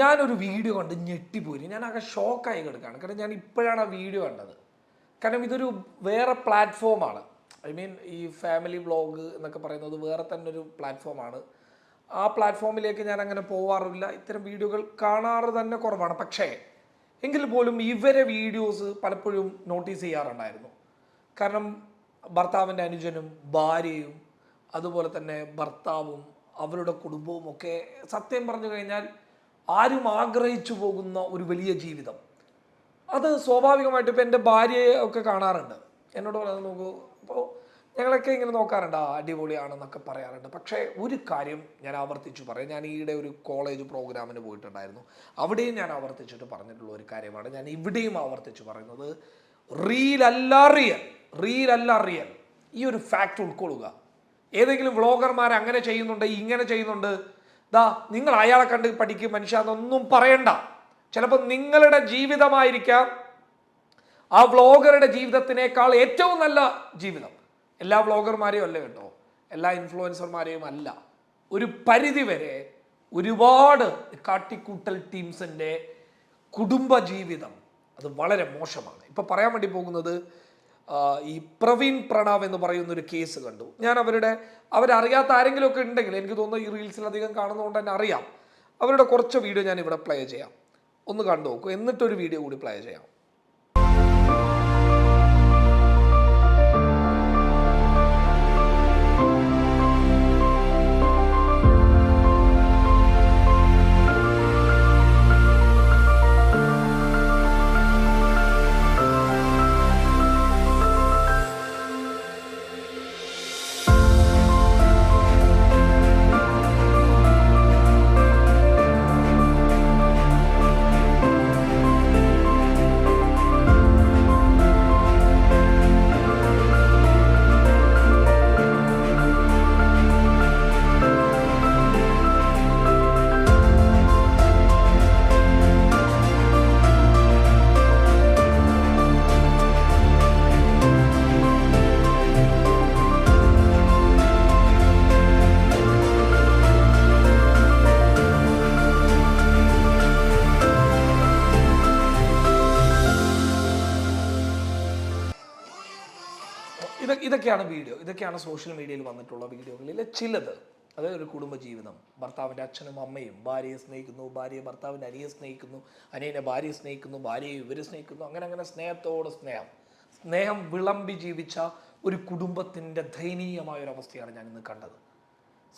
ഞാനൊരു വീഡിയോ കണ്ട് ഞെട്ടിപ്പോയി. ഞാൻ ആകെ ഷോക്കായി കിടക്കുകയാണ് കാരണം ഞാൻ ഇപ്പോഴാണ് ആ വീഡിയോ കണ്ടത്. കാരണം ഇതൊരു വേറെ പ്ലാറ്റ്ഫോമാണ് ഐ മീൻ ഈ ഫാമിലി വ്ളോഗ് എന്നൊക്കെ പറയുന്നത് വേറെ തന്നെ ഒരു പ്ലാറ്റ്ഫോമാണ് ആ പ്ലാറ്റ്ഫോമിലേക്ക് ഞാൻ അങ്ങനെ പോവാറില്ല. ഇത്തരം വീഡിയോകൾ കാണാറ് തന്നെ കുറവാണ്. പക്ഷേ എങ്കിൽ പോലും ഇവരെ വീഡിയോസ് പലപ്പോഴും നോട്ടീസ് ചെയ്യാറുണ്ടായിരുന്നു. കാരണം ഭർത്താവിന്റെ അനുജനും ഭാര്യയും അതുപോലെ തന്നെ ഭർത്താവും അവരുടെ കുടുംബവും ഒക്കെ സത്യം പറഞ്ഞു കഴിഞ്ഞാൽ ആരും ആഗ്രഹിച്ചു പോകുന്ന ഒരു വലിയ ജീവിതം. അത് സ്വാഭാവികമായിട്ട് ഇപ്പം എന്റെ ഭാര്യയെ ഒക്കെ കാണാറുണ്ട്. എന്നോട് പറയാൻ നോക്കൂ അപ്പോൾ ഞങ്ങളൊക്കെ ഇങ്ങനെ നോക്കാറുണ്ട് ആ അടിപൊളിയാണെന്നൊക്കെ പറയാറുണ്ട്. പക്ഷേ ഒരു കാര്യം ഞാൻ ആവർത്തിച്ചു പറയാം. ഞാൻ ഈയിടെ ഒരു കോളേജ് പ്രോഗ്രാമിന് പോയിട്ടുണ്ടായിരുന്നു. അവിടെയും ഞാൻ ആവർത്തിച്ചിട്ട് പറഞ്ഞിട്ടുള്ള ഒരു കാര്യമാണ്. ഞാൻ ഇവിടെയും ആവർത്തിച്ച് പറയുന്നത് റീൽ അല്ല റിയൽ റീൽ അല്ല റിയൽ ഈ ഒരു ഫാക്റ്റ് ഉൾക്കൊള്ളുക. ഏതെങ്കിലും വ്ളോഗർമാർ അങ്ങനെ ചെയ്യുന്നുണ്ട് ഇങ്ങനെ ചെയ്യുന്നുണ്ട് ദാ നിങ്ങൾ അയാളെ കണ്ട് പഠിക്കും മനുഷ്യ എന്നൊന്നും പറയണ്ട. ചിലപ്പോൾ നിങ്ങളുടെ ജീവിതമായിരിക്കാം ആ വ്ളോഗറുടെ ജീവിതത്തിനേക്കാൾ ഏറ്റവും നല്ല ജീവിതം. എല്ലാ വ്ളോഗർമാരെയും അല്ല കേട്ടോ എല്ലാ ഇൻഫ്ലുവൻസർമാരെയും അല്ല. ഒരു പരിധി വരെ ഒരുപാട് കാട്ടിക്കൂട്ടൽ ടീംസിന്റെ കുടുംബ ജീവിതം. അത് വളരെ മോശമാണ്. ഇപ്പോൾ പറയാൻ വേണ്ടി പോകുന്നത് ഈ പ്രവീൺ പ്രണവ് എന്ന് പറയുന്ന ഒരു കേസ് കണ്ടു. ഞാൻ അവരുടെ അവരറിയാത്ത ആരെങ്കിലും ഒക്കെ ഉണ്ടെങ്കിൽ എനിക്ക് തോന്നുന്നു ഈ റീൽസിൽ അധികം കാണുന്നതുകൊണ്ട് തന്നെ അറിയാം. അവരുടെ കുറച്ച് വീഡിയോ ഞാൻ ഇവിടെ പ്ലേ ചെയ്യാം. ഒന്ന് കണ്ടു നോക്കൂ. എന്നിട്ടൊരു വീഡിയോ കൂടി പ്ലേ ചെയ്യാം. ഇതൊക്കെയാണ് വീഡിയോ. ഇതൊക്കെയാണ് സോഷ്യൽ മീഡിയയിൽ വന്നിട്ടുള്ള വീഡിയോകളിൽ ചിലത്. അതായത് ഒരു കുടുംബജീവിതം. ഭർത്താവിന്റെ അച്ഛനും അമ്മയും ഭാര്യയെ സ്നേഹിക്കുന്നു ഭാര്യയെ ഭർത്താവിന്റെ അനിയെ സ്നേഹിക്കുന്നു അനിയനെ ഭാര്യയെ സ്നേഹിക്കുന്നു ഭാര്യയെ ഇവരെ സ്നേഹിക്കുന്നു. അങ്ങനെ അങ്ങനെ സ്നേഹത്തോടെ സ്നേഹം. സ്നേഹം വിളമ്പി ജീവിച്ച ഒരു കുടുംബത്തിന്റെ ദയനീയമായ ഒരു അവസ്ഥയാണ് ഞാൻ ഇന്ന് കണ്ടത്.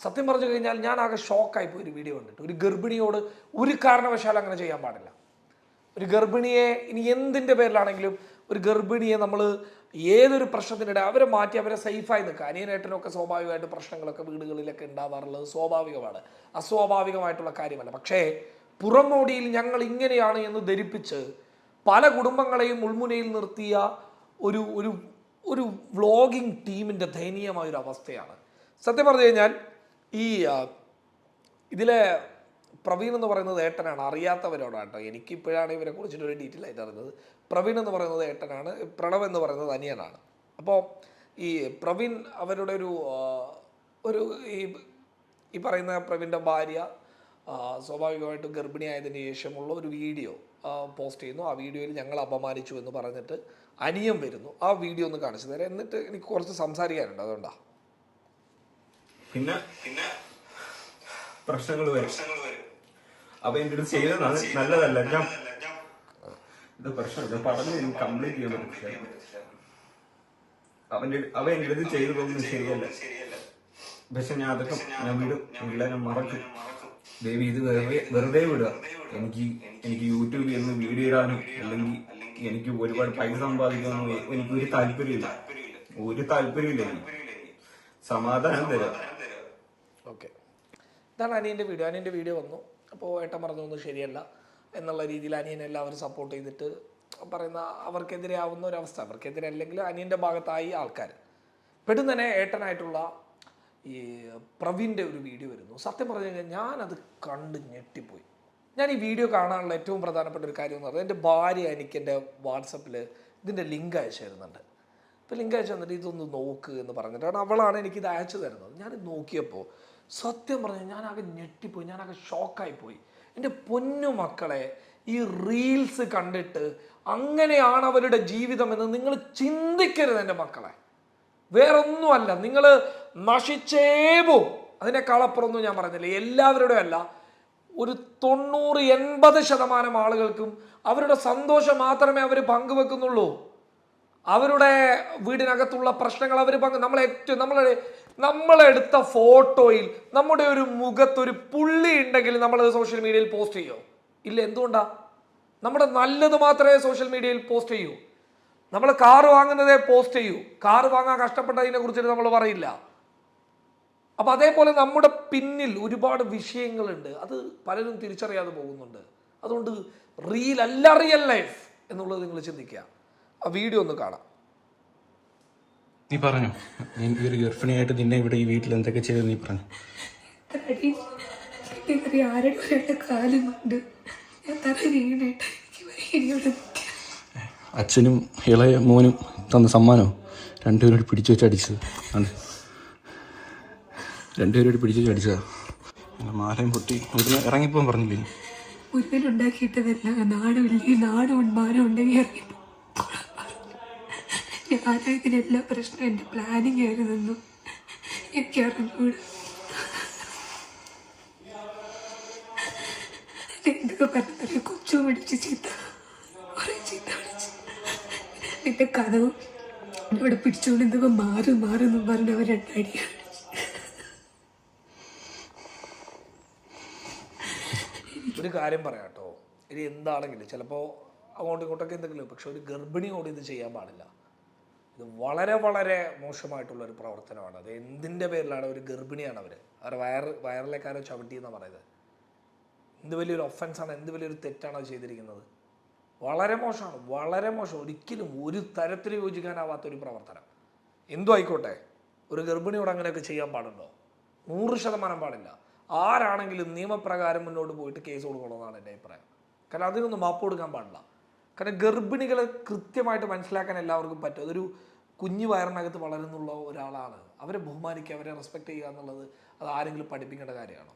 സത്യം പറഞ്ഞു കഴിഞ്ഞാൽ ഞാൻ ആകെ ഷോക്കായി പോയി ഒരു വീഡിയോ കണ്ടിട്ട്. ഒരു ഗർഭിണിയോട് ഒരു കാരണവശാലും അങ്ങനെ ചെയ്യാൻ പാടില്ല. ഒരു ഗർഭിണിയെ ഇനി എന്തിന്റെ പേരിലാണെങ്കിലും ഒരു ഗർഭിണിയെ നമ്മൾ ഏതൊരു പ്രശ്നത്തിനിടെ അവരെ മാറ്റി അവരെ സേഫായി നിൽക്കുക. അനിയനേട്ടനൊക്കെ സ്വാഭാവികമായിട്ട് പ്രശ്നങ്ങളൊക്കെ വീടുകളിലൊക്കെ ഉണ്ടാവാറുള്ളത് സ്വാഭാവികമാണ്. അസ്വാഭാവികമായിട്ടുള്ള കാര്യമല്ല. പക്ഷേ പുറമോടിയിൽ ഞങ്ങൾ ഇങ്ങനെയാണ് എന്ന് ധരിപ്പിച്ച് പല കുടുംബങ്ങളെയും ഉൾമുനയിൽ നിർത്തിയ ഒരു ഒരു ഒരു വ്ളോഗിങ് ടീമിന്റെ ദയനീയമായ ഒരു അവസ്ഥയാണ്. സത്യം പറഞ്ഞു കഴിഞ്ഞാൽ ഈ ഇതിലെ പ്രവീൺ എന്ന് പറയുന്നത് ഏട്ടനാണ്. അറിയാത്തവരോടാണ് കേട്ടോ. എനിക്ക് ഇപ്പോഴാണ് ഇവരെ കുറിച്ചിട്ട് ഒരു ഡീറ്റെയിൽ ആയിട്ട് അറിയുന്നത്. പ്രവീൺ എന്ന് പറയുന്നത് ഏട്ടനാണ്. പ്രണവ് എന്ന് പറയുന്നത് അനിയനാണ്. അപ്പോൾ ഈ പ്രവീൺ അവരുടെ ഒരു ഒരു ഈ ഈ പറയുന്ന പ്രവീണിന്റെ ഭാര്യ സ്വാഭാവികമായിട്ടും ഗർഭിണിയായതിനു ശേഷമുള്ള ഒരു വീഡിയോ പോസ്റ്റ് ചെയ്യുന്നു. ആ വീഡിയോയിൽ ഞങ്ങൾ അപമാനിച്ചു എന്ന് പറഞ്ഞിട്ട് അനിയം വരുന്നു. ആ വീഡിയോ ഒന്ന് കാണിച്ചു തരാം. എന്നിട്ട് എനിക്ക് കുറച്ച് സംസാരിക്കാനുണ്ട്. അതുകൊണ്ടാ. പിന്നെ? പിന്നെ? പ്രശ്നങ്ങൾ വരും. അപ്പൊ അടുത്ത് ചെയ്തതാണ്. നല്ലതല്ല. ഞാൻ ഇത് പ്രശ്നം. ഞാൻ പറഞ്ഞു എനിക്ക് കംപ്ലീറ്റ് ചെയ്യാൻ പറ്റും അവന്റെ അവ അടുത്ത് ചെയ്തു പോകുന്നത് ശരിയല്ല. പക്ഷെ ഞാൻ അതൊക്കെ ഞാൻ വിടും ഇല്ല ഞാൻ മറക്കും. ദേവി ഇത് വെറുതെ വെറുതെ വിടുക. എനിക്ക് എനിക്ക് യൂട്യൂബിൽ നിന്ന് വീഡിയോ ഇടാനും അല്ലെങ്കിൽ എനിക്ക് ഒരുപാട് പൈസ സമ്പാദിക്കാനൊന്നും എനിക്ക് ഒരു താല്പര്യമില്ല. ഒരു താല്പര്യമില്ല സമാധാനം തരാം. ഓക്കെ. ഇതാണ് അനിയന്റെ വീഡിയോ. അനിയന്റെ വീഡിയോ വന്നു. അപ്പോൾ ഏട്ടൻ പറഞ്ഞതൊന്നും ശരിയല്ല എന്നുള്ള രീതിയിൽ അനിയനെ എല്ലാവരും സപ്പോർട്ട് ചെയ്തിട്ട് പറയുന്ന അവർക്കെതിരെ ആവുന്ന ഒരവസ്ഥ അവർക്കെതിരെ അല്ലെങ്കിൽ അനിയന്റെ ഭാഗത്തായി ആൾക്കാർ പെട്ടെന്ന് തന്നെ ഏട്ടനായിട്ടുള്ള ഈ പ്രവീന്റെ ഒരു വീഡിയോ വരുന്നു. സത്യം പറഞ്ഞു കഴിഞ്ഞാൽ ഞാനത് കണ്ട് ഞെട്ടിപ്പോയി. ഞാൻ ഈ വീഡിയോ കാണാനുള്ള ഏറ്റവും പ്രധാനപ്പെട്ട ഒരു കാര്യം എന്ന് പറഞ്ഞാൽ എന്റെ ഭാര്യ എനിക്ക് എന്റെ വാട്സപ്പിൽ ഇതിന്റെ ലിങ്ക് അയച്ചു തരുന്നുണ്ട്. അപ്പോൾ ലിങ്ക് അയച്ചു തന്നിട്ട് ഇതൊന്ന് നോക്ക് എന്ന് പറഞ്ഞിട്ടാണ് അവളാണ് എനിക്കിത് അയച്ചു തരുന്നത്. ഞാൻ നോക്കിയപ്പോൾ സത്യം പറഞ്ഞു ഞാനാകെ ഞെട്ടിപ്പോയി ഞാനാകെ ഷോക്കായി പോയി എന്റെ പൊന്നു മക്കളെ ഈ റീൽസ് കണ്ടിട്ട് അങ്ങനെയാണ് അവരുടെ ജീവിതം എന്ന് നിങ്ങൾ ചിന്തിക്കരുത് എന്റെ മക്കളെ. വേറൊന്നുമല്ല നിങ്ങൾ നശിച്ചേ പോവും അതിനേക്കാളപ്പുറമൊന്നും ഞാൻ പറഞ്ഞില്ല എല്ലാവരുടെയും അല്ല ഒരു തൊണ്ണൂറ് എൺപത് ശതമാനം ആളുകൾക്കും അവരുടെ സന്തോഷം മാത്രമേ അവർ പങ്കുവെക്കുന്നുള്ളൂ. അവരുടെ വീടിനകത്തുള്ള പ്രശ്നങ്ങൾ അവർ പങ്ക് നമ്മളെ ഏറ്റവും നമ്മളെ നമ്മളെടുത്ത ഫോട്ടോയിൽ നമ്മുടെ ഒരു മുഖത്തൊരു പുള്ളി ഉണ്ടെങ്കിൽ നമ്മളത് സോഷ്യൽ മീഡിയയിൽ പോസ്റ്റ് ചെയ്യോ? ഇല്ല എന്തുകൊണ്ടാ? നമ്മുടെ നല്ലത് മാത്രമേ സോഷ്യൽ മീഡിയയിൽ പോസ്റ്റ് ചെയ്യൂ. നമ്മൾ കാർ വാങ്ങുന്നതേ പോസ്റ്റ് ചെയ്യൂ. കാർ വാങ്ങാൻ കഷ്ടപ്പെട്ടതിനെ കുറിച്ചിട്ട് നമ്മൾ പറയില്ല. അപ്പൊ അതേപോലെ നമ്മുടെ പിന്നിൽ ഒരുപാട് വിഷയങ്ങളുണ്ട്. അത് പലരും തിരിച്ചറിയാതെ പോകുന്നുണ്ട്. അതുകൊണ്ട് റീൽ അല്ല റിയൽ ലൈഫ് എന്നുള്ളത് നിങ്ങൾ ചിന്തിക്കുക. ആ വീഡിയോ ഒന്ന് കാണാം. നീ പറഞ്ഞു. ഞാൻ ഈ ഒരു ഗർഭിണിയായിട്ട് നിന്നെ ഇവിടെ ഈ വീട്ടിൽ എന്തൊക്കെ ചെയ്തു നീ പറഞ്ഞു. അച്ഛനും ഇളയ മോനും തന്ന സമ്മാനോ രണ്ടുപേരോട് പിടിച്ചു വെച്ച് അടിച്ചത്. ആണ് രണ്ടുപേരോട് പിടിച്ചു വെച്ച് അടിച്ചതാ. മാലയും പൊട്ടി ഇറങ്ങിപ്പോ ഇറങ്ങിപ്പോൻ പറഞ്ഞില്ലേ? നാടും ഇല്ലേ നാടും മാനം ഉണ്ടെങ്കിൽ ഇറങ്ങിപ്പോ ഞാൻ എല്ലാ പ്രശ്നം എന്റെ പ്ലാനിങ് ആയിരുന്നു എനിക്ക് അറിഞ്ഞൂടെ. എന്തൊക്കെ പറഞ്ഞാലും കൊച്ചു പിടിച്ച് ചീത്ത കുറേ ചീത്ത പിടിച്ച്. നിന്റെ കഥവും ഇവിടെ പിടിച്ചുകൊണ്ട് എന്തൊക്കെ മാറും മാറും പറഞ്ഞവർ രണ്ടടിയാണ് ഒരു കാര്യം പറയാം കേട്ടോ ഇനി എന്താണെങ്കിലും ചിലപ്പോൾ അങ്ങോട്ടും ഇങ്ങോട്ടൊക്കെ എന്തെങ്കിലും പക്ഷെ ഒരു ഗർഭിണിയോട് ഇത് ചെയ്യാൻ പാടില്ല. ഇത് വളരെ വളരെ മോശമായിട്ടുള്ള ഒരു പ്രവർത്തനമാണ്. അത് എന്തിന്റെ പേരിലാണ്? ഒരു ഗർഭിണിയാണ് അവർ അവർ വയറ് വയറിലേക്കാരോ ചവിട്ടി എന്നാണ് പറയുന്നത്. എന്ത് വലിയൊരു ഒഫൻസാണ് എന്ത് വലിയൊരു തെറ്റാണ് അത് ചെയ്തിരിക്കുന്നത്. വളരെ മോശമാണ് വളരെ മോശം. ഒരിക്കലും ഒരു തരത്തിൽ യോജിക്കാനാവാത്ത ഒരു പ്രവർത്തനം. എന്തു ആയിക്കോട്ടെ? ഒരു ഗർഭിണിയോട് അങ്ങനെയൊക്കെ ചെയ്യാൻ പാടുണ്ടോ? നൂറ് ശതമാനം പാടില്ല. ആരാണെങ്കിലും നിയമപ്രകാരം മുന്നോട്ട് പോയിട്ട് കേസ് കൊടുക്കണമെന്നാണ് എന്റെ അഭിപ്രായം. കാരണം അതിനൊന്നും മാപ്പ് കൊടുക്കാൻ പാടില്ല. കാരണം ഗർഭിണികളെ കൃത്യമായിട്ട് മനസ്സിലാക്കാൻ എല്ലാവർക്കും പറ്റും. അതൊരു കുഞ്ഞു വയറിനകത്ത് വളരുന്നുള്ള ഒരാളാണ്. അവരെ ബഹുമാനിക്കുക അവരെ റെസ്പെക്ട് ചെയ്യുക എന്നുള്ളത് അത് ആരെങ്കിലും പഠിപ്പിക്കേണ്ട കാര്യമാണോ?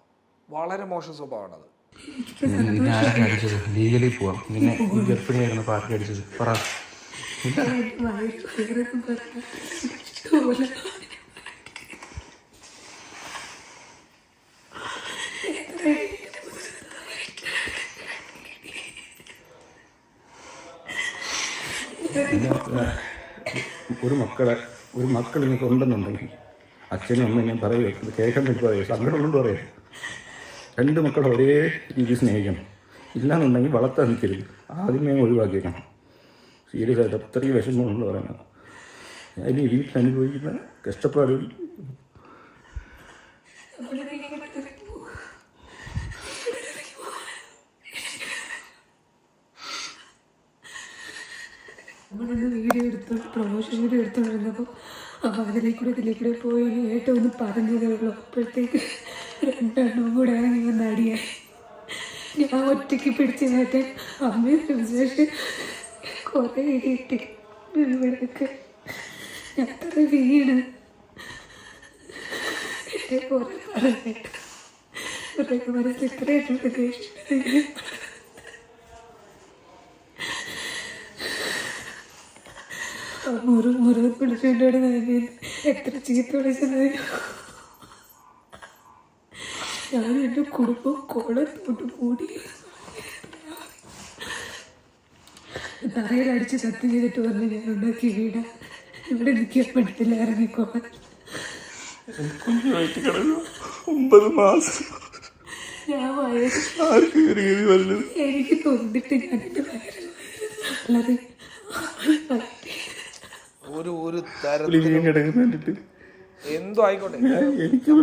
വളരെ മോശം സ്വഭാവമാണ് അത് ലീഗലി പോവാം. നിന്നെ ഗർഭിണിയായിരുന്നു പാർട്ടി അടിച്ചത്. പറ വയറ് വയറെന്ന് പറഞ്ഞാൽ ഇതുപോലെ ഒരു മക്കളെ ഒരു മക്കൾ നിങ്ങൾക്ക് ഉണ്ടെന്നുണ്ടെങ്കിൽ അച്ഛനും അമ്മയും ഞാൻ പറയുക ഇത് കേൾക്കാൻ വേണ്ടി പറയുക സങ്കടമുണ്ട് പറയുക രണ്ട് മക്കളെ ഒരേ രീതി സ്നേഹിക്കണം. ഇല്ലാന്നുണ്ടെങ്കിൽ വളർത്താൻ നിൽക്കരുത്. ആദ്യമേ ഒഴിവാക്കിയേക്കണം. സീരിയസ് ആയിട്ട് അത്രയും വിഷമമുണ്ട് പറയുന്നത്. ഈ വീട്ടിൽ അനുഭവിക്കുന്ന കഷ്ടപ്പാടുകൾ. നമ്മളൊന്ന് വീഡിയോ എടുത്ത് പ്രൊമോഷൻ വീഡിയോ എടുത്തുകൊണ്ടിരുന്നപ്പോൾ അതിലേക്ക് കൂടെ ഇതിലേക്ക് കൂടെ പോയി ഏറ്റവും ഒന്ന് പറഞ്ഞതേ ഉള്ളൂ. അപ്പോഴത്തേക്ക് രണ്ടെണ്ണം കൂടെ ഇറങ്ങി വന്ന അടിയായി ഞാൻ ഒറ്റയ്ക്ക് പിടിച്ച് മാറ്റാൻ അമ്മയുടെ വിശേഷം കുറേ ഇടിയിട്ട് ഇവിടെയൊക്കെ ഞാൻ അത്ര വീണ്. എന്നെ പോലെ മനസ്സിൽ ഇത്രയായിട്ടുണ്ട് ദേഷ്യം മുറി മുറു വിളിച്ചുകൊണ്ടാണ് ഞാൻ എത്ര ചീത്ത വിളിച്ചത്? ഞാൻ എന്റെ കുടുംബം കുളത്തോട്ട് കൂടി തറയിലടിച്ച് സത്യം ചെയ്തിട്ട് പറഞ്ഞ് ഞാൻ ഉണ്ടാക്കി വീട്. ഇവിടെ നിൽക്കാൻ പറ്റത്തില്ല ഇറങ്ങിക്കോളാൻ കുഞ്ഞുമായിട്ട് കിടന്നു ഒമ്പത് മാസം. ഞാൻ വയസ്സ് എനിക്ക് തോന്നിട്ട് ഞാൻ എന്റെ വയറ് വളരെ ഒരു ഒരു തരത്തിൽ എന്തോ ആയിക്കോട്ടെ.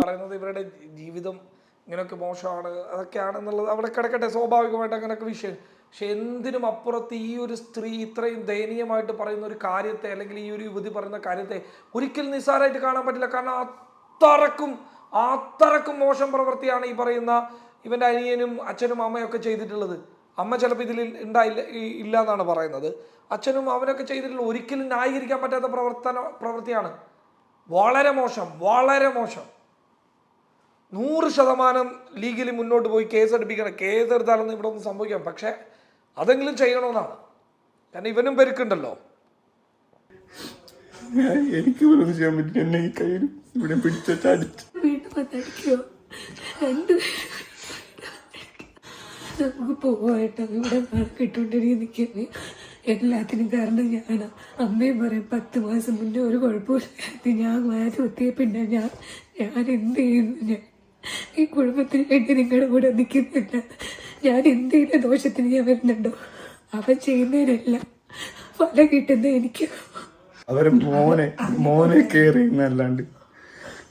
പറയുന്നത് ഇവരുടെ ജീവിതം ഇങ്ങനെയൊക്കെ മോശമാണ് അതൊക്കെയാണെന്നുള്ളത് അവിടെ കിടക്കട്ടെ സ്വാഭാവികമായിട്ട് അങ്ങനെയൊക്കെ വിഷയം. പക്ഷെ എന്തിനും അപ്പുറത്ത് ഈ ഒരു സ്ത്രീ ഇത്രയും ദയനീയമായിട്ട് പറയുന്ന ഒരു കാര്യത്തെ അല്ലെങ്കിൽ ഈ ഒരു യുവതി പറയുന്ന കാര്യത്തെ ഒരിക്കലും നിസ്സാരമായിട്ട് കാണാൻ പറ്റില്ല. കാരണം അത്രക്കും അത്രക്കും മോശം പ്രവൃത്തിയാണ് ഈ പറയുന്ന ഇവന്റെ അനിയനും അച്ഛനും അമ്മയൊക്കെ ചെയ്തിട്ടുള്ളത്. അമ്മ ചിലപ്പോൾ ഇതിൽ ഉണ്ടായില്ല ഇല്ല എന്നാണ് പറയുന്നത്. അച്ഛനും അവനൊക്കെ ചെയ്തിട്ടുള്ള ഒരിക്കലും ന്യായീകരിക്കാൻ പറ്റാത്ത പ്രവർത്തന പ്രവൃത്തിയാണ്. വളരെ മോശം വളരെ മോശം. നൂറ് ശതമാനം ലീഗലി മുന്നോട്ട് പോയി കേസ് എടുപ്പിക്കണം കേസ് എടുത്താലൊന്നും ഇവിടെ ഒന്നും സംഭവിക്കാം. പക്ഷേ അതെങ്കിലും ചെയ്യണമെന്നാണ്. കാരണം ഇവനും പെരുക്കുണ്ടല്ലോ. എനിക്ക് പോലും ചെയ്യാൻ പറ്റില്ല. എന്നെ ഈ കയ്യിൽ ഇവിടെ പിടിച്ചു അടിച്ചു. വീണ്ടും നമുക്ക് പോവാട്ടോ ഇവിടെ കിട്ടുകൊണ്ടിരിക്കുന്ന നിൽക്കുന്നത് എല്ലാത്തിനും കാരണം ഞാനാ അമ്മയും പറയും പത്ത് മാസം മുന്നേ ഒരു കുഴപ്പമില്ല ഞാൻ മാറ്റി എത്തിയ പിന്നെ ഞാൻ ഞാൻ എന്ത് ചെയ്യുന്നു ഞാൻ? ഈ കുടുംബത്തിന് വേണ്ടി നിങ്ങളുടെ കൂടെ നിൽക്കുന്നില്ല. ഞാൻ എന്ത് ചെയ്യുന്ന ദോഷത്തിന് ഞാൻ വരുന്നുണ്ടോ? അവൻ ചെയ്യുന്നതിനെല്ലാം ഫല കിട്ടുന്ന എനിക്ക് അവരെ മോനെ മോനെ കയറി എന്നല്ലാണ്ട്.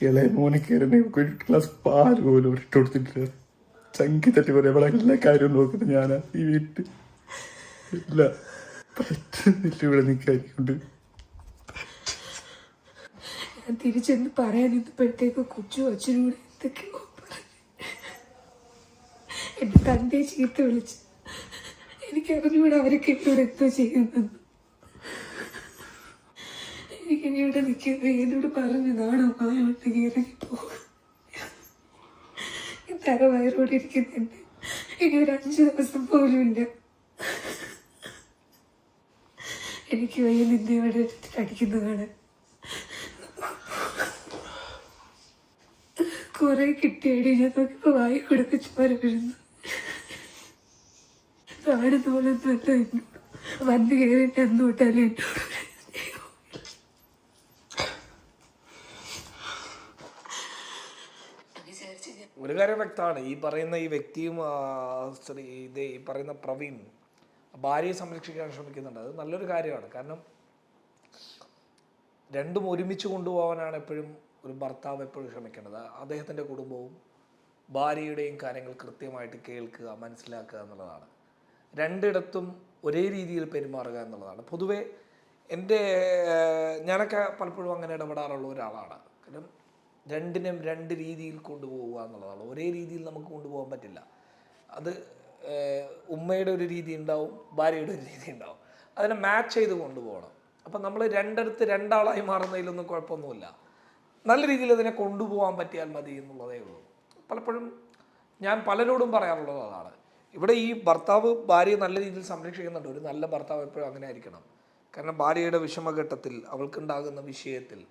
ഇളയ മോനെ കയറി ഒരു ഗ്ലാസ് പാൽ പോലും ഇട്ട് കൊടുത്തിട്ടില്ല. ചങ്കി തട്ടി പോലെ ഇവിടെ എല്ലാ കാര്യവും നോക്കുന്നത് ഞാനാ ഈ വീട്ടിൽ. ഇല്ല പറ്റുന്നില്ല ഇവിടെ നിൽക്കാനുണ്ട് ഞാൻ തിരിച്ചെന്ന് പറയാൻ ഇപ്പോഴത്തേക്ക് കൊച്ചു അച്ഛനും കൂടെ എന്തൊക്കെയോ എന്റെ തന്റെ ചീത്ത വിളിച്ച് എനിക്ക് അറിഞ്ഞൂടെ അവരൊക്കെ എന്നോട് എന്തോ ചെയ്യുന്നെന്ന് എനിക്കിനി ഇവിടെ നിൽക്കുന്നത് എന്നോട് പറഞ്ഞു നാണോ മായോണ്ടെങ്കിൽ ഇറങ്ങിപ്പോകും ഈ തല ഇരിക്കുന്നുണ്ട് ഇനി ഒരു അഞ്ച് ദിവസം പോലും ഇല്ല. എനിക്ക് വയ്യ നിന്നെ ഇവിടെ അടിക്കുന്നത് കാണാൻ. കുറെ കിട്ടിയടി. ഞാൻ നോക്കിയപ്പോ വായി കൊടുത്ത് മരവിരുന്നു താഴെ തോളൊന്നും വന്നു കയറി അന്ന് എന്നോട് വിചാരിച്ചു ഞാൻ ഒരു കാര്യം വ്യക്തമാണ്. ഈ പറയുന്ന ഈ വ്യക്തിയും സോറി ഇതേ ഈ പറയുന്ന പ്രവീൺ ഭാര്യയെ സംരക്ഷിക്കാൻ ശ്രമിക്കുന്നുണ്ട്. അത് നല്ലൊരു കാര്യമാണ്. കാരണം രണ്ടും ഒരുമിച്ച് കൊണ്ടുപോകാനാണ് എപ്പോഴും ഒരു ഭർത്താവ് എപ്പോഴും ശ്രമിക്കേണ്ടത്. അദ്ദേഹത്തിന്റെ കുടുംബവും ഭാര്യയുടെയും കാര്യങ്ങൾ കൃത്യമായിട്ട് കേൾക്കുക മനസ്സിലാക്കുക എന്നുള്ളതാണ്. രണ്ടിടത്തും ഒരേ രീതിയിൽ പെരുമാറുക എന്നുള്ളതാണ്. പൊതുവേ എന്റെ ഞാനൊക്കെ പലപ്പോഴും അങ്ങനെ ഇടപെടാറുള്ള ഒരാളാണ്. കാരണം രണ്ടിനും രണ്ട് രീതിയിൽ കൊണ്ടുപോവുക എന്നുള്ളതാണ്. ഒരേ രീതിയിൽ നമുക്ക് കൊണ്ടുപോകാൻ പറ്റില്ല. അത് ഉമ്മയുടെ ഒരു രീതി ഉണ്ടാവും ഭാര്യയുടെ ഒരു രീതി ഉണ്ടാവും. അതിനെ മാച്ച് ചെയ്ത് കൊണ്ടുപോകണം. അപ്പം നമ്മൾ രണ്ടിടത്ത് രണ്ടാളായി മാറുന്നതിലൊന്നും കുഴപ്പമൊന്നുമില്ല. നല്ല രീതിയിൽ അതിനെ കൊണ്ടുപോകാൻ പറ്റിയാൽ മതി എന്നുള്ളതേ ഉള്ളൂ. പലപ്പോഴും ഞാൻ പലരോടും പറയാറുള്ളത് അതാണ്. ഇവിടെ ഈ ഭർത്താവ് ഭാര്യയെ നല്ല രീതിയിൽ സംരക്ഷിക്കുന്നുണ്ട്. ഒരു നല്ല ഭർത്താവ് എപ്പോഴും അങ്ങനെ ആയിരിക്കണം. കാരണം ഭാര്യയുടെ വിഷമഘട്ടത്തിൽ അവൾക്കുണ്ടാകുന്ന വിഷയത്തിൽ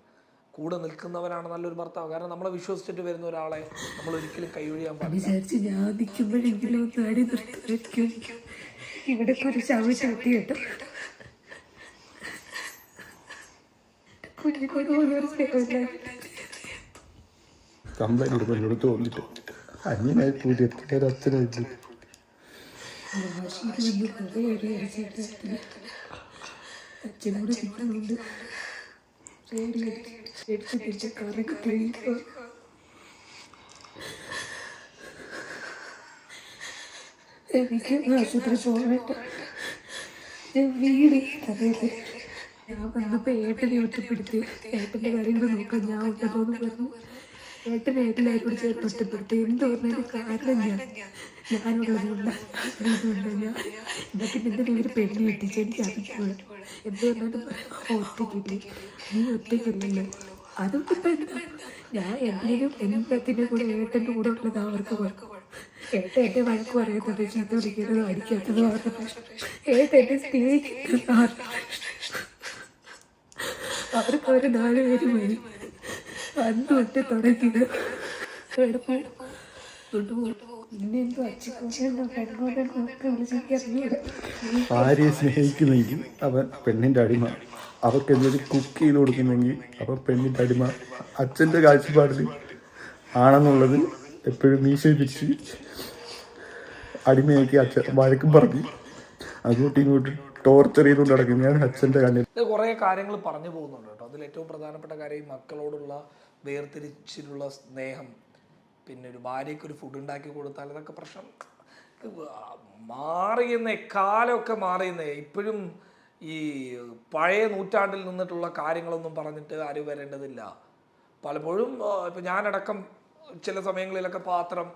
കൂടെ നിൽക്കുന്നവരാണ് നല്ലൊരു ഭർത്താവ്. കാരണം നമ്മളെ വിശ്വസിച്ചിട്ട് വരുന്ന ഒരാളെ നമ്മൾ ഒരിക്കലും കൈയൊഴിയാൻ പാടില്ല. ഞാൻ നിൽക്കുമ്പോഴെങ്കിലും ഇവിടെ ഒരു ചവി ചവിട്ടി കേട്ടോ. കംപ്ലൈന്റ് കൊടുക്കും എന്നോട് തോന്നിട്ട്. അന്യനായി അച്ഛനോട് കിട്ടുന്നുണ്ട് എടുത്ത് തിരിച്ച് എനിക്ക് ആശുപത്രി പോകണ്ട ഞാൻ വീട് ഞാൻ വന്നപ്പോ ഏട്ടനെ ഒറ്റപ്പെടുത്തി. ഏട്ടന്റെ കാര്യങ്ങൾ നോക്കാൻ ഞാൻ ഉണ്ടോന്ന് പറഞ്ഞു. ഏട്ടനെ ഏട്ടനായിട്ട് ചേർത്ത് ഒറ്റപ്പെടുത്തി. എന്ത് പറഞ്ഞാലും കാരണം ഞാൻ ഞാനുള്ളത് ഞാൻ എന്നിട്ട് നിന്റെ ഒരു പെണ്ണ് കിട്ടിച്ച് എനിക്ക് അറിഞ്ഞു എന്ത് പറഞ്ഞാലും നീ ഒറ്റയ്ക്കില്ലല്ലോ അതൊക്കെ എന്താ? ഞാൻ എന്തെങ്കിലും എല്ലാത്തിന്റെ കൂടെ ഏട്ടന്റെ കൂടെ ഉള്ളത് അവർക്ക് കുഴപ്പം ഏട്ട എന്റെ വഴക്ക് പറയുന്നത് ചീത്ത വിളിക്കുന്നത് അടിക്കാത്തത് അവരുടെ പ്രശ്നം. ഏട്ട എന്നെ സ്നേഹിക്കുന്നത് അവർക്ക് അവർ നാല് പേര് വരും അന്ന് തുടങ്ങിയത്. നിന്നെ എന്തോ ഒക്കെ ഭാര്യയെ സ്നേഹിക്കുന്നെങ്കിൽ അവൻ പെണ്ണിന്റെ അടിമ. അവർക്ക് എന്തെങ്കിലും കുക്ക് ചെയ്ത് കൊടുക്കുന്നെങ്കിൽ അവൻ പെണ്ണിന്റെ അടിമ. അച്ഛന്റെ കാഴ്ചപ്പാടിൽ ആണെന്നുള്ളത് എപ്പോഴും മീശ പിരിച്ച് അടിമയാക്കി അച്ഛൻ വഴക്കും പറഞ്ഞ് അങ്ങോട്ടും ഇങ്ങോട്ടും ടോർച്ചർ ചെയ്തുകൊണ്ട് നടക്കുന്നതാണ് ഞാൻ അച്ഛന്റെ കണ്ണിൽ കുറെ കുറേ കാര്യങ്ങൾ പറഞ്ഞു പോകുന്നുണ്ട് കേട്ടോ. അതിൽ ഏറ്റവും പ്രധാനപ്പെട്ട കാര്യം ഈ മക്കളോടുള്ള വേർതിരിച്ചിലുള്ള സ്നേഹം. പിന്നെ ഒരു ഭാര്യയ്ക്ക് ഒരു ഫുഡ് ഉണ്ടാക്കി കൊടുത്താൽ അതൊക്കെ പ്രശ്നം. മാറിയെന്നേ കാലമൊക്കെ മാറിയെന്നേ. ഇപ്പോഴും ഈ പഴയ നൂറ്റാണ്ടിൽ നിന്നിട്ടുള്ള കാര്യങ്ങളൊന്നും പറഞ്ഞിട്ട് ആരും വരേണ്ടതില്ല. പലപ്പോഴും ഇപ്പം ഞാനടക്കം ചില സമയങ്ങളിലൊക്കെ പാത്രം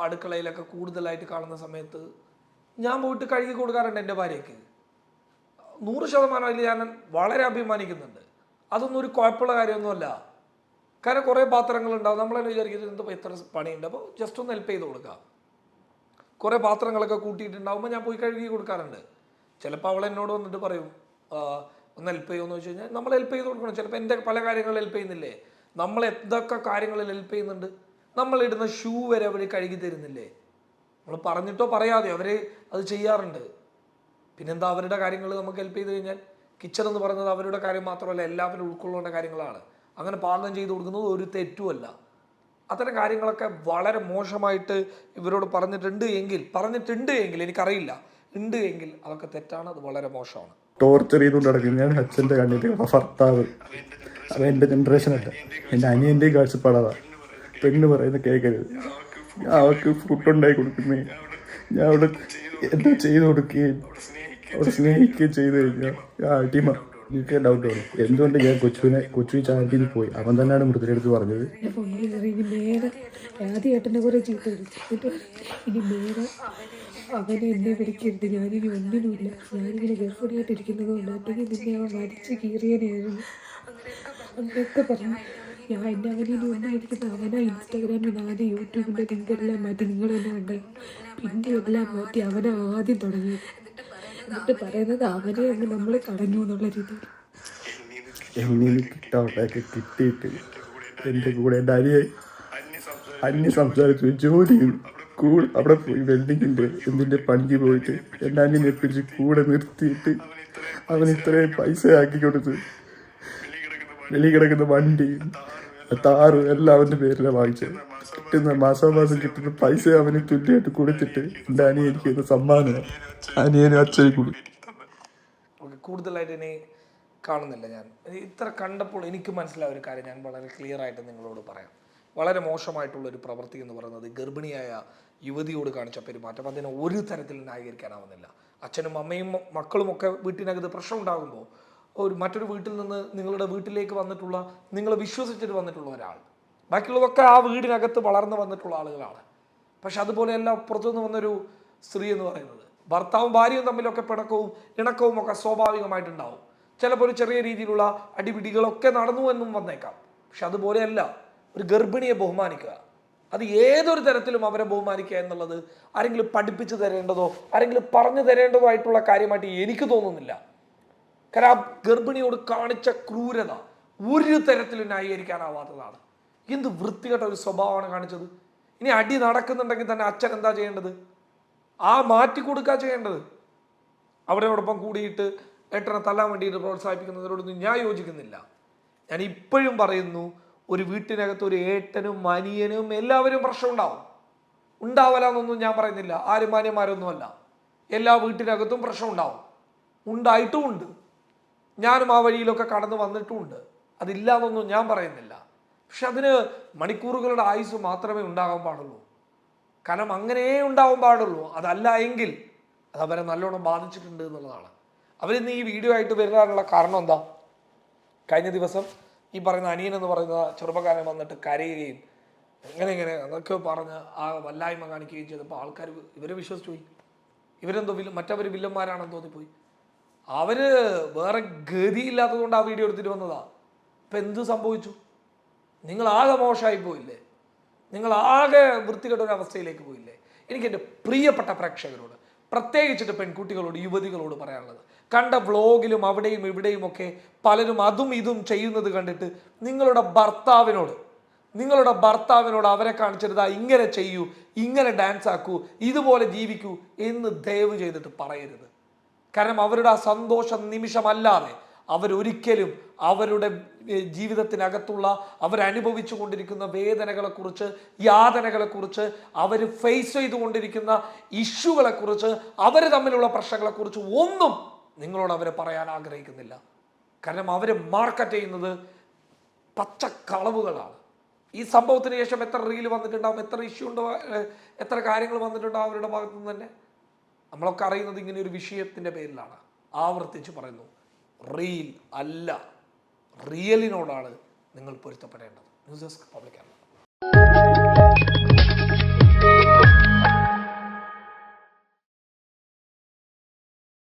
അടുക്കളയിലൊക്കെ കൂടുതലായിട്ട് കാണുന്ന സമയത്ത് ഞാൻ പോയിട്ട് കഴുകി കൊടുക്കാറുണ്ട് എന്റെ ഭാര്യയ്ക്ക്. നൂറ് ശതമാനം അതിൽ ഞാൻ വളരെ അഭിമാനിക്കുന്നുണ്ട്. അതൊന്നും ഒരു കുഴപ്പമുള്ള കാര്യമൊന്നുമല്ല. കാരണം കുറേ നമ്മൾ തന്നെ വിചാരിക്കുന്നത് എന്തോ ഇത്ര പണിയുണ്ട്. അപ്പോൾ ജസ്റ്റ് ഒന്ന് ഹെൽപ്പ് ചെയ്ത് കൊടുക്കാം. കുറേ പാത്രങ്ങളൊക്കെ കൂട്ടിയിട്ടുണ്ടാകുമ്പോൾ ഞാൻ പോയി കഴുകി കൊടുക്കാറുണ്ട്. ചിലപ്പോൾ അവൾ എന്നോട് വന്നിട്ട് പറയും "ആ, ഒന്ന് ഹെൽപ്പ് ചെയ്യുമെന്ന് വെച്ച് കഴിഞ്ഞാൽ നമ്മൾ ഹെൽപ്പ് ചെയ്ത് കൊടുക്കണം. ചിലപ്പോൾ എന്റെ പല കാര്യങ്ങളിൽ ഹെൽപ്പ് ചെയ്യുന്നില്ലേ? നമ്മൾ എന്തൊക്കെ കാര്യങ്ങളിൽ ഹെൽപ്പ് ചെയ്യുന്നുണ്ട്? നമ്മളിടുന്ന ഷൂ വരെ അവർ കഴുകി തരുന്നില്ലേ? നമ്മൾ പറഞ്ഞിട്ടോ പറയാതെ അവർ അത് ചെയ്യാറുണ്ട്. പിന്നെന്താ അവരുടെ കാര്യങ്ങൾ നമുക്ക് ഹെൽപ്പ് ചെയ്ത് കഴിഞ്ഞാൽ? കിച്ചൺ എന്ന് പറയുന്നത് അവരുടെ കാര്യം മാത്രമല്ല എല്ലാവരും ഉൾക്കൊള്ളേണ്ട കാര്യങ്ങളാണ്. അങ്ങനെ പാകം ചെയ്തു കൊടുക്കുന്നത് ഒരു തെറ്റുമല്ല. അത്തരം കാര്യങ്ങളൊക്കെ വളരെ മോശമായിട്ട് ഇവരോട് പറഞ്ഞിട്ടുണ്ട് എങ്കിൽ പറഞ്ഞിട്ടുണ്ട് എങ്കിൽ എനിക്കറിയില്ല. ഉണ്ട് എങ്കിൽ അതൊക്കെ തെറ്റാണ് അത് വളരെ മോശമാണ്. ടോർച്ചർ ചെയ്തുകൊണ്ട് നടക്കും ഞാൻ അച്ഛന്റെ കണ്ണിട്ട് ഭർത്താവ്. അത് എന്റെ ജനറേഷൻ അല്ല. എന്റെ അനിയന്റെയും കാഴ്ചപ്പാടാണ്. പെണ്ണ് പറയുന്നത് കേൾക്കരുത്. ഞാൻ അവൾക്ക് ഫുഡ് ഉണ്ടാക്കി കൊടുക്കുന്നേ. ഞാൻ അവിടെ എന്താ ചെയ്തു കൊടുക്കുകയും അവിടെ സ്നേഹിക്കുകയും ചെയ്ത് കഴിഞ്ഞാൽ ആ അടിമ എനിക്ക് ഡൗട്ട് വന്നു എന്തുകൊണ്ട് ഞാൻ കൊച്ചുവിനെ കൊച്ചു ചാനലിൽ പോയി? അവൻ തന്നെയാണ് മൃതരെടുത്ത് പറഞ്ഞത്. മേലെ ആദ്യമായിട്ടെന്നെ കുറേ ചീത്ത ഇനി അവനെ എന്നെ വിളിക്കരുത്. ഞാനിനി ഒന്നിനുമില്ല. ഞാനിങ്ങനെ ഗർഭിണിയായിട്ടിരിക്കുന്നത് കൊണ്ടാണെങ്കിൽ നിന്നെ അവൻ വലിച്ച് കീറിയനായിരുന്നു അങ്ങനെയൊക്കെ പറഞ്ഞു ഞാൻ എന്റെ അവനിനി ഒന്നായിരിക്കുന്നത് അവനാ ഇൻസ്റ്റാഗ്രാമിൽ ആദ്യം യൂട്യൂബിന്റെ ലിങ്കെല്ലാം മാറ്റി നിങ്ങളെല്ലാം ഉണ്ടായി പിന്നെ എല്ലാം മാറ്റി അവനാ ആദ്യം തുടങ്ങിയത്. എന്നിട്ട് പറയുന്നത് അവനെ അങ്ങ് നമ്മൾ കളഞ്ഞു എന്നുള്ള രീതിയിൽ എങ്ങനെ കിട്ടാവട്ടെ കിട്ടിയിട്ട് എന്റെ കൂടെ എന്റെ അനിയായി അന്യ സംസാരിച്ചു ജോലി ചെയ്തു. കൂടെ അവിടെ പോയി വെൽഡിങ്ങിന്റെ എന്തിന്റെ പണിക്ക് പോയിട്ട് എന്റെ അന്യനെ പിടിച്ച് കൂടെ നിർത്തിയിട്ട് അവൻ ഇത്രയും പൈസ ആക്കി കൊടുത്ത് വെളി കിടക്കുന്ന വണ്ടി താറ് എല്ലാം അവന്റെ പേരിലാണ് വാങ്ങിച്ചത് കിട്ടുന്ന മാസാമാസം കിട്ടുന്ന പൈസ അവന് തുല്യമായിട്ട് കൊടുത്തിട്ട് എന്റെ അനിയൻ എനിക്ക് സമ്മാനമാണ് അനിയനും അച്ഛനും കൂടി കൂടുതലായിട്ട് ഇനി കാണുന്നില്ല ഞാൻ. ഇത്ര കണ്ടപ്പോൾ എനിക്ക് മനസ്സിലായ ഒരു കാര്യം ഞാൻ വളരെ ക്ലിയർ ആയിട്ട് നിങ്ങളോട് പറയാം. വളരെ മോശമായിട്ടുള്ള ഒരു പ്രവൃത്തി എന്ന് പറയുന്നത് ഗർഭിണിയായ യുവതിയോട് കാണിച്ച പെരുമാറ്റം. അതിനെ ഒരു തരത്തിൽ ന്യായീകരിക്കാനാവുന്നില്ല. അച്ഛനും അമ്മയും മക്കളും ഒക്കെ വീട്ടിനകത്ത് പ്രശ്നം ഉണ്ടാകുമ്പോൾ ഒരു മറ്റൊരു വീട്ടിൽ നിന്ന് നിങ്ങളുടെ വീട്ടിലേക്ക് വന്നിട്ടുള്ള നിങ്ങൾ വിശ്വസിച്ചിട്ട് വന്നിട്ടുള്ള ഒരാൾ. ബാക്കിയുള്ളതൊക്കെ ആ വീടിനകത്ത് വളർന്നു വന്നിട്ടുള്ള ആളുകളാണ്. പക്ഷെ അതുപോലെയല്ല പുറത്തുനിന്ന് വന്നൊരു സ്ത്രീ എന്ന് പറയുന്നത്. ഭർത്താവും ഭാര്യയും തമ്മിലൊക്കെ പിണക്കവും ഇണക്കവും ഒക്കെ സ്വാഭാവികമായിട്ടുണ്ടാവും. ചിലപ്പോൾ ഒരു ചെറിയ രീതിയിലുള്ള അടിപിടികളൊക്കെ നടന്നു എന്നും വന്നേക്കാം. പക്ഷെ അതുപോലെയല്ല ഒരു ഗർഭിണിയെ ബഹുമാനിക്കുക. അത് ഏതൊരു തരത്തിലും അവരെ ബഹുമാനിക്കുക എന്നുള്ളത് ആരെങ്കിലും പഠിപ്പിച്ചു തരേണ്ടതോ ആരെങ്കിലും പറഞ്ഞു തരേണ്ടതോ ആയിട്ടുള്ള കാര്യമായിട്ട് എനിക്ക് തോന്നുന്നില്ല. കാരണം ഗർഭിണിയോട് കാണിച്ച ക്രൂരത ഒരു തരത്തിലും ന്യായീകരിക്കാനാവാത്തതാണ്. എന്ത് വൃത്തികെട്ട ഒരു സ്വഭാവമാണ് കാണിച്ചത്? ഇനി അടി നടക്കുന്നുണ്ടെങ്കിൽ തന്നെ അച്ഛൻ എന്താ ചെയ്യേണ്ടത്? ആ മാറ്റി കൊടുക്കുക ചെയ്യേണ്ടത്? അവരോടൊപ്പം കൂടിയിട്ട് ഏട്ടനെ തല്ലാൻ വേണ്ടിയിട്ട് പ്രോത്സാഹിപ്പിക്കുന്നതിനോടൊന്നും ഞാൻ യോജിക്കുന്നില്ല. ഞാൻ ഇപ്പോഴും പറയുന്നു ഒരു വീട്ടിനകത്ത് ഒരു ഏട്ടനും മനിയനും എല്ലാവരും പ്രശ്നം ഉണ്ടാവും. എന്നൊന്നും ഞാൻ പറയുന്നില്ല. ആരും മാന്യന്മാരൊന്നുമല്ല എല്ലാ വീട്ടിനകത്തും പ്രശ്നം ഉണ്ടാവും. ഉണ്ടായിട്ടും ഉണ്ട്. ഞാനും ആ വഴിയിലൊക്കെ കടന്നു വന്നിട്ടുമുണ്ട് അതില്ല എന്നൊന്നും ഞാൻ പറയുന്നില്ല. പക്ഷെ അതിന് മണിക്കൂറുകളുടെ ആയുസ് മാത്രമേ ഉണ്ടാകാൻ പാടുള്ളൂ. കാരണം അങ്ങനെ ഉണ്ടാവാൻ പാടുള്ളൂ. അതല്ല എങ്കിൽ അത് അവരെ നല്ലോണം ബാധിച്ചിട്ടുണ്ട് എന്നുള്ളതാണ്. അവരിന്ന് ഈ വീഡിയോ ആയിട്ട് വരാനുള്ള കാരണം എന്താ? കഴിഞ്ഞ ദിവസം ഈ പറയുന്ന അനിയൻ എന്ന് പറയുന്ന ചെറുപ്പക്കാരൻ വന്നിട്ട് കരയുകയും എങ്ങനെ ഇങ്ങനെ അതൊക്കെ പറഞ്ഞ് ആ വല്ലായ്മ കാണിക്കുകയും ചെയ്തപ്പോൾ ആൾക്കാർ ഇവരെ വിശ്വസിച്ചു പോയി. ഇവരെന്തോ വില്ല മറ്റവർ വില്ലന്മാരാണെന്ന് തോന്നിപ്പോയി. അവർ വേറെ ഗതിയില്ലാത്തത് കൊണ്ട് ആ വീഡിയോ എടുത്തിട്ട് വന്നതാ. ഇപ്പം എന്ത് സംഭവിച്ചു? നിങ്ങൾ ആകെ മോശമായി പോയില്ലേ? നിങ്ങൾ ആകെ വൃത്തികെട്ട ഒരു അവസ്ഥയിലേക്ക് പോയില്ലേ? എനിക്ക് എന്റെ പ്രിയപ്പെട്ട പ്രേക്ഷകരോട് പ്രത്യേകിച്ചിട്ട് പെൺകുട്ടികളോട് യുവതികളോട് പറയാനുള്ളത് കണ്ട വ്ളോഗിലും അവിടെയും ഇവിടെയും ഒക്കെ പലരും അതും ഇതും ചെയ്യുന്നത് കണ്ടിട്ട് നിങ്ങളുടെ ഭർത്താവിനോട് നിങ്ങളുടെ ഭർത്താവിനോട് അവരെ കാണിച്ചിട്ട് ഇങ്ങനെ ചെയ്യൂ ഇങ്ങനെ ഡാൻസ് ആക്കൂ ഇതുപോലെ ജീവിക്കൂ എന്ന് ദയവ് ചെയ്തിട്ട് പറയരുത്. കാരണം അവരുടെ ആ സന്തോഷ നിമിഷമല്ലാതെ അവരൊരിക്കലും അവരുടെ ജീവിതത്തിനകത്തുള്ള അവരനുഭവിച്ചു കൊണ്ടിരിക്കുന്ന വേദനകളെക്കുറിച്ച് യാതനകളെക്കുറിച്ച് അവർ ഫേസ് ചെയ്തുകൊണ്ടിരിക്കുന്ന ഇഷ്യൂകളെക്കുറിച്ച് അവർ തമ്മിലുള്ള പ്രശ്നങ്ങളെക്കുറിച്ച് ഒന്നും നിങ്ങളോട് അവരെ പറയാൻ ആഗ്രഹിക്കുന്നില്ല. കാരണം അവർ മാർക്കറ്റ് ചെയ്യുന്നത് പച്ചക്കളവുകളാണ്. ഈ സംഭവത്തിന് ശേഷം എത്ര റീൽ വന്നിട്ടുണ്ടാവും എത്ര ഇഷ്യൂ ഉണ്ടോ എത്ര കാര്യങ്ങൾ വന്നിട്ടുണ്ടാവും അവരുടെ ഭാഗത്തുനിന്ന് തന്നെ? നമ്മളൊക്കെ അറിയുന്നത് ഇങ്ങനെ ഒരു വിഷയത്തിന്റെ പേരിലാണ്. ആവർത്തിച്ച് പറയുന്നു റീൽ അല്ല റിയലിനോടാണ് നിങ്ങൾ പൊരുത്തപ്പെടേണ്ടത്. News desk public